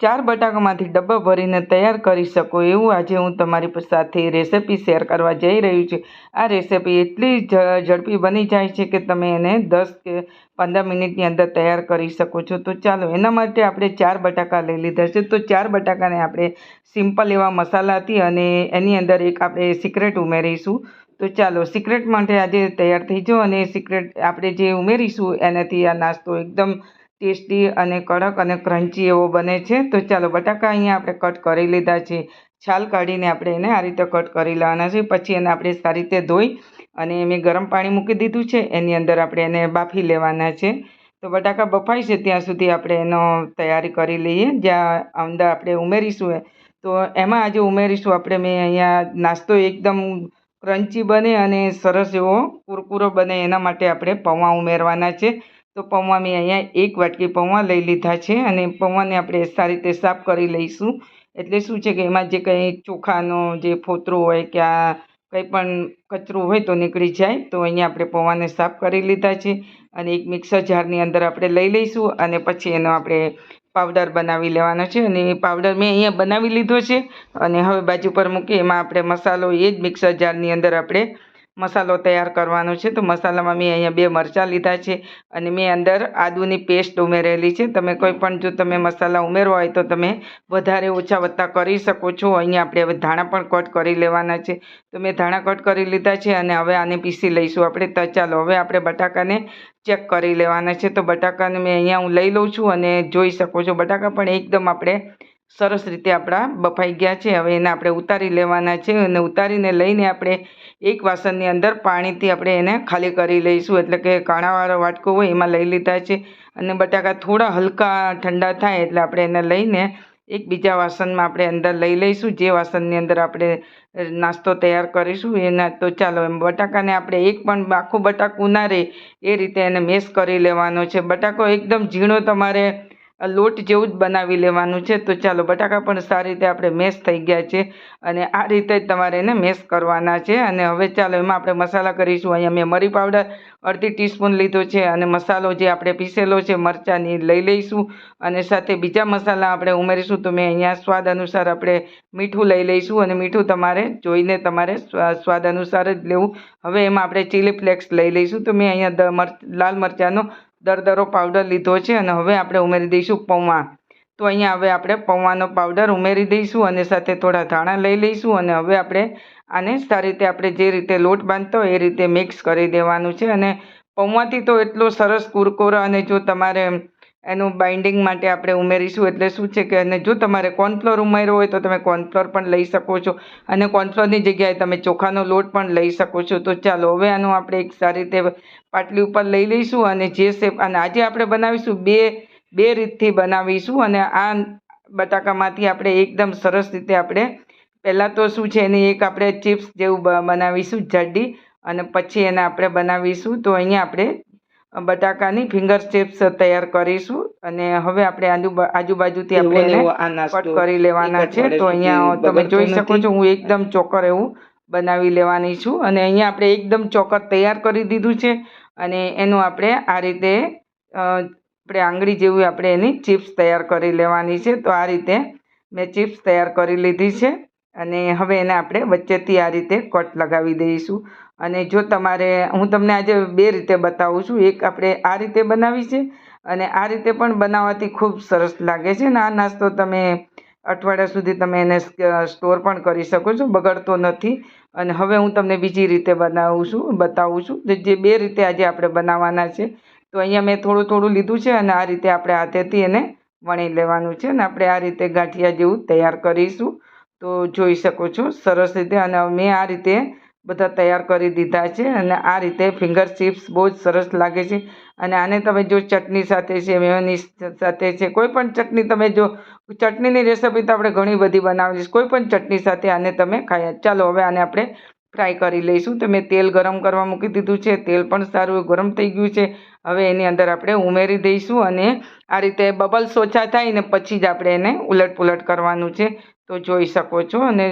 ચાર બટાકામાંથી ડબ્બા ભરીને તૈયાર કરી શકો એવું આજે હું તમારી સાથે રેસિપી શેર કરવા જઈ રહ્યું છું. આ રેસિપી એટલી ઝડપી બની જાય છે કે તમે એને દસ કે પંદર મિનિટની અંદર તૈયાર કરી શકો છો. તો ચાલો, એના માટે આપણે ચાર બટાકા લઈ લીધા છે. તો ચાર બટાકાને આપણે સિમ્પલ એવા મસાલાથી અને એની અંદર એક આપણે સિક્રેટ ઉમેરીશું. તો ચાલો, સિક્રેટ માટે આજે તૈયાર થઈ જાઓ અને સિક્રેટ આપણે જે ઉમેરીશું એનાથી આ નાસ્તો એકદમ ટેસ્ટી અને કડક અને ક્રન્ચી એવો બને છે. તો ચાલો બટાકા અહીંયા આપણે કટ કરી લીધા છે. છાલ કાઢીને આપણે એને આ રીતે કટ કરી લેવાના છે. પછી એને આપણે સારી રીતે ધોઈ અને મેં ગરમ પાણી મૂકી દીધું છે. એની અંદર આપણે એને બાફી લેવાના છે. તો બટાકા બફાય છે ત્યાં સુધી આપણે એનો તૈયારી કરી લઈએ. જ્યાં અંદર આપણે ઉમેરીશું તો એમાં આજે ઉમેરીશું. આપણે મેં અહીંયા નાસ્તો એકદમ ક્રન્ચી બને અને સરસ એવો કુરકુરો બને. એના માટે આપણે પૌવા ઉમેરવાના છે. તો પૌવા મેં અહીંયા એક વાટકી પૌવા લઈ લીધા છે અને પૌવાને આપણે સારી રીતે સાફ કરી લઈશું. એટલે શું છે કે એમાં જે કંઈ ચોખાનો જે ફોતરો હોય કે આ કંઈ પણ કચરું હોય તો નીકળી જાય. તો અહીંયા આપણે પૌવાને સાફ કરી લીધા છે અને એક મિક્સર જારની અંદર આપણે લઈ લઈશું અને પછી એનો આપણે પાવડર બનાવી લેવાનો છે. અને એ પાવડર મેં અહીંયા બનાવી લીધો છે અને હવે બાજુ પર મૂકી એમાં આપણે મસાલો એ જ મિક્સર જારની અંદર આપણે મસાલો તૈયાર કરવાનો છે. તો મસાલામાં મેં અહીંયા બે મરચાં લીધા છે અને મેં અંદર આદુની પેસ્ટ ઉમેરેલી છે. તમે કોઈ પણ જો તમે મસાલા ઉમેરવા હોય તો તમે વધારે ઓછા વત્તા કરી શકો છો. અહીંયા આપણે હવે ધાણા પણ કટ કરી લેવાના છે. તો મેં ધાણા કટ કરી લીધા છે અને હવે આને પીસી લઈશું આપણે. તો ચાલો, હવે આપણે બટાકાને ચેક કરી લેવાના છે. તો બટાકાને મેં અહીંયા હું લઈ લઉં છું અને જોઈ શકો છો. બટાકા પણ એકદમ આપણે સરસ રીતે આપણા બફાઈ ગયા છે. હવે એને આપણે ઉતારી લેવાના છે અને ઉતારીને લઈને આપણે એક વાસણની અંદર પાણીથી આપણે એને ખાલી કરી લઈશું. એટલે કે કાણાવાળો વાટકો હોય એમાં લઈ લીધા છે અને બટાકા થોડા હલકા ઠંડા થાય એટલે આપણે એને લઈને એક બીજા વાસણમાં આપણે અંદર લઈ લઈશું. જે વાસણની અંદર આપણે નાસ્તો તૈયાર કરીશું એના તો ચાલો એમ બટાકાને આપણે એક પણ આખું બટાકું ના રહે એ રીતે એને મેશ કરી લેવાનો છે. બટાકો એકદમ ઝીણો તમારે લોટ જેવું જ બનાવી લેવાનું છે. તો ચાલો, બટાકા પણ સારી રીતે આપણે મેશ થઈ ગયા છે અને આ રીતે જ તમારે એને મેશ કરવાના છે. અને હવે ચાલો, એમાં આપણે મસાલા કરીશું. અહીંયા મેં મરી પાવડર અડધી ટીસ્પૂન લીધો છે અને મસાલો જે આપણે પીસેલો છે, મરચાંની લઈ લઈશું. અને સાથે બીજા મસાલા આપણે ઉમેરીશું. તો મેં અહીંયા સ્વાદ અનુસાર આપણે મીઠું લઈ લઈશું અને મીઠું તમારે જોઈને તમારે સ્વાદ અનુસાર જ લેવું. હવે એમાં આપણે ચીલી ફ્લેક્સ લઈ લઈશું. તો મેં અહીંયા લાલ મરચાંનો દરદરો પાવડર લીધો છે અને હવે આપણે ઉમેરી દઈશું પૌવા. તો અહીંયા હવે આપણે પૌવાનો પાવડર ઉમેરી દઈશું અને સાથે થોડા ધાણા લઈ લઈશું અને હવે આપણે આને સારી રીતે આપણે જે રીતે લોટ બાંધતો એ રીતે મિક્સ કરી દેવાનું છે. અને પૌવાથી તો એટલો સરસ કુરકુરો અને જો તમારે એનું બાઇન્ડિંગ માટે આપણે ઉમેરીશું. એટલે શું છે કે અને જો તમારે કોર્નફ્લોર ઉમેરવો હોય તો તમે કોર્નફ્લોર પણ લઈ શકો છો. અને કોર્નફ્લોરની જગ્યાએ તમે ચોખાનો લોટ પણ લઈ શકો છો. તો ચાલો, હવે આનું આપણે એક સારી રીતે પાટલી ઉપર લઈ લઈશું અને જે શેપ અને આજે આપણે બનાવીશું બે બે રીતથી બનાવીશું. અને આ બટાકામાંથી આપણે એકદમ સરસ રીતે આપણે, પહેલાં તો શું છે, એની એક આપણે ચિપ્સ જેવું બનાવીશું જાડી અને પછી એને આપણે બનાવીશું. તો અહીંયા આપણે બટાકાની ફિંગર ચિપ્સ તૈયાર કરીશું અને હવે આપણે આજુ આજુબાજુથી આપણે કટ કરી લેવાના છે. તો અહીંયા તમે જોઈ શકો છો હું એકદમ ચોકર એવું બનાવી લેવાની છું અને અહીંયા આપણે એકદમ ચોકર તૈયાર કરી દીધું છે અને એનું આપણે આ રીતે આપણે આંગળી જેવી આપણે એની ચિપ્સ તૈયાર કરી લેવાની છે. તો આ રીતે મેં ચિપ્સ તૈયાર કરી લીધી છે અને હવે એને આપણે વચ્ચેથી આ રીતે કટ લગાવી દઈશું. અને જો તમારે, હું તમને આજે બે રીતે બતાવું છું. એક આપણે આ રીતે બનાવી છે અને આ રીતે પણ બનાવવાથી ખૂબ સરસ લાગે છે ને આ નાસ્તો તમે અઠવાડિયા સુધી તમે એને સ્ટોર પણ કરી શકો છો, બગડતો નથી. અને હવે હું તમને બીજી રીતે બનાવું છું, બતાવું છું. જે બે રીતે આજે આપણે બનાવવાના છે, તો અહીંયા મેં થોડું થોડું લીધું છે અને આ રીતે આપણે હાથેથી એને વણી લેવાનું છે અને આપણે આ રીતે ગાંઠિયા જેવું તૈયાર કરીશું. તો જોઈ શકો છો, સરસ રીતે અને મેં આ રીતે બધા તૈયાર કરી દીધા છે અને આ રીતે ફિંગર ચિપ્સ બહુ જ સરસ લાગે છે. અને આને તમે જો ચટણી સાથે છે, મેયોનીઝ સાથે છે, કોઈ પણ ચટણી તમે જો, ચટણીની રેસીપી તો આપણે ઘણી બધી બનાવી છે કોઈ પણ ચટણી સાથે આને તમે ખાઈ ચાલો હવે આને આપણે ફ્રાય કરી લઈશું. તો મેં તેલ ગરમ કરવા મૂકી દીધું છે, તેલ પણ સારું ગરમ થઈ ગયું છે. હવે એની અંદર આપણે ઉમેરી દઈશું અને આ રીતે બબલ્સ ઓછા થાય ને પછી જ આપણે એને ઉલટ પુલટ કરવાનું છે. તો જોઈ શકો છો અને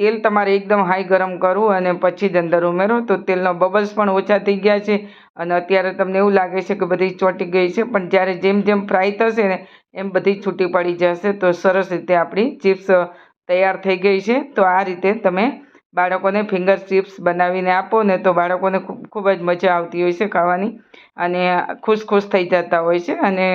તેલ તમારે એકદમ હાઈ ગરમ કરવું અને પછી જ અંદર ઉમેરો. તો તેલનો બબલ્સ પણ ઓછા થઈ ગયા છે અને અત્યારે તમને એવું લાગે છે કે બધી ચોંટી ગઈ છે, પણ જ્યારે જેમ જેમ ફ્રાય થશે ને એમ બધી છૂટી પડી જશે. તો સરસ રીતે આપણી ચિપ્સ તૈયાર થઈ ગઈ છે. તો આ રીતે તમે બાળકોને ફિંગર ચિપ્સ બનાવીને આપો ને તો બાળકોને ખૂબ ખૂબ જ મજા આવતી હોય છે ખાવાની. અને ખુશ ખુશ થઈ જતા હોય છે. અને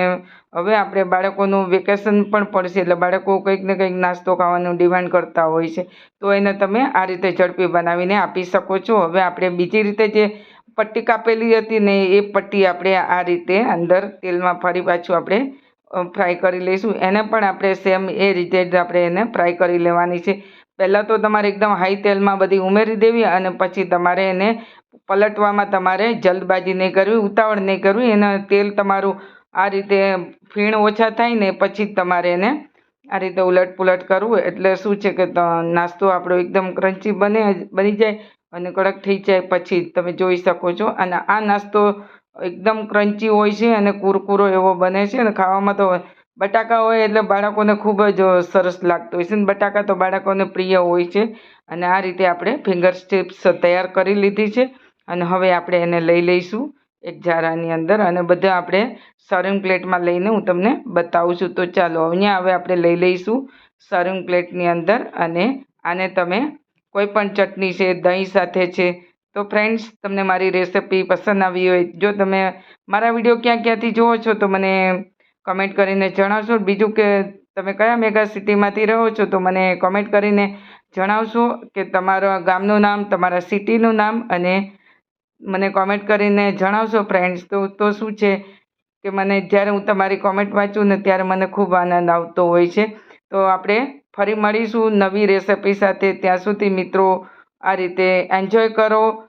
હવે આપણે બાળકોનું વેકેશન પણ પડશે એટલે બાળકો કંઈક ને કંઈક નાસ્તો ખાવાનું ડિમાન્ડ કરતા હોય છે. તો એને તમે આ રીતે ઝડપી બનાવીને આપી શકો છો. હવે આપણે બીજી રીતે જે પટ્ટી કાપેલી હતી ને એ પટ્ટી આપણે આ રીતે અંદર તેલમાં ફરી પાછું આપણે ફ્રાય કરી લઈશું. એને પણ આપણે સેમ એ રીતે જ આપણે એને ફ્રાય કરી લેવાની છે. પહેલાં તો તમારે એકદમ હાઈ તેલમાં બધી ઉમેરી દેવી અને પછી તમારે એને પલટવામાં તમારે જલ્દબાજી નહીં કરવી, ઉતાવળ નહીં કરવી. એના તેલ તમારું આ રીતે ફીણ ઓછા થાય ને પછી જ તમારે એને આ રીતે ઉલટ પુલટ કરવું. એટલે શું છે કે નાસ્તો આપણો એકદમ ક્રન્ચી બને, બની જાય અને કડક થઈ જાય પછી તમે જોઈ શકો છો. અને આ નાસ્તો એકદમ ક્રન્ચી હોય છે અને કુરકુરો એવો બને છે અને ખાવામાં તો બટાકા હોય એટલે બાળકોને ખૂબ જ સરસ લાગતું હોય છે. અને બટાકા તો બાળકોને પ્રિય હોય છે. અને આ રીતે આપણે ફિંગર સ્ટીપ્સ તૈયાર કરી લીધી છે. અને હવે આપણે એને લઈ લઈશું એક જારાની અંદર. અને બધા આપણે સર્વિંગ પ્લેટમાં લઈને હું તમને બતાવું છું. તો ચાલો, અહીંયા હવે આપણે લઈ લઈશું સર્વિંગ પ્લેટની અંદર. અને આને તમે કોઈ પણ ચટણી છે, દહીં સાથે છે, તો ફ્રેન્ડ્સ તમને મારી રેસિપી પસંદ આવી હોય. જો તમે મારા વીડિયો ક્યાં ક્યાંથી જુઓ છો, તો મને કમેન્ટ કરીને જણાવશો. બીજું કે તમે કયા મેગા સિટીમાંથી રહો છો, તો મને કમેન્ટ કરીને જણાવશો કે તમારા ગામનું નામ, તમારા સિટીનું નામ અને મને કોમેન્ટ કરીને જણાવશો ફ્રેન્ડ્સ તો તો શું છે કે મને, જ્યારે હું તમારી કોમેન્ટ વાંચું ને ત્યારે મને ખૂબ આનંદ આવતો હોય છે. તો આપણે ફરી મળીશું નવી રેસિપી સાથે. ત્યાં સુધી મિત્રો આ રીતે એન્જોય કરો.